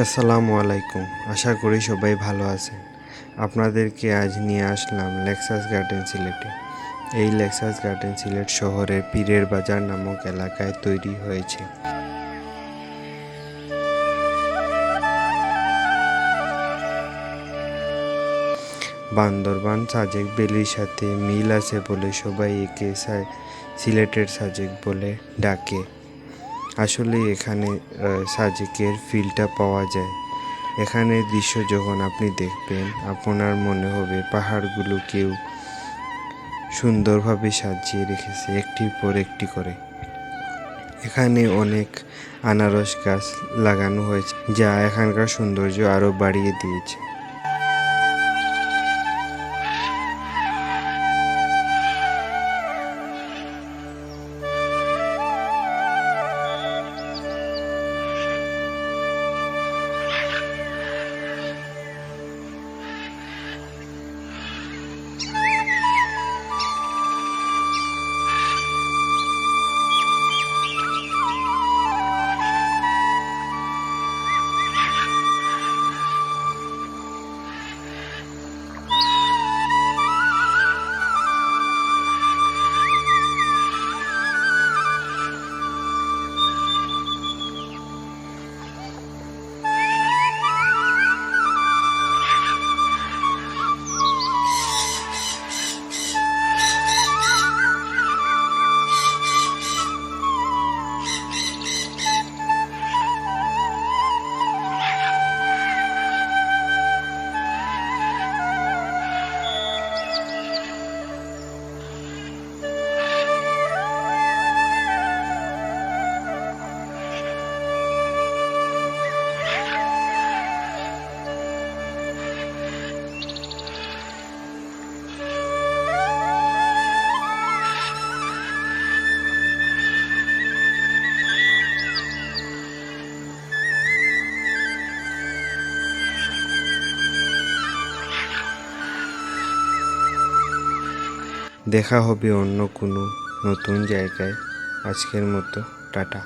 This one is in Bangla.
আসসালামু আলাইকুম। আশা করি সবাই ভালো আছেন। আপনাদেরকে আজ নিয়ে আসলাম লেক্সাস গার্ডেন সিলেটে এই লেক্সাস গার্ডেন সিলেট শহরের পীরের বাজার নামক এলাকায় তৈরি হয়েছে। বান্দরবান সাজেক বেলির সাথে মিল আছে বলে সবাই একে সিলেটের সাজেক বলে ডাকে। আসলে এখানে সাজেকের ফিলটা পাওয়া যায়। এখানে দৃশ্য যখন আপনি দেখবেন, আপনার মনে হবে পাহাড়গুলো কেউ সুন্দরভাবে সাজিয়ে রেখেছে একটির পর একটি করে। এখানে অনেক আনারস গাছ লাগানো হয়েছে, যা এখানকার সৌন্দর্য আরও বাড়িয়ে দিয়েছে। দেখা হবে অন্য কোনো নতুন জায়গায়। আজকের মতো টাটা।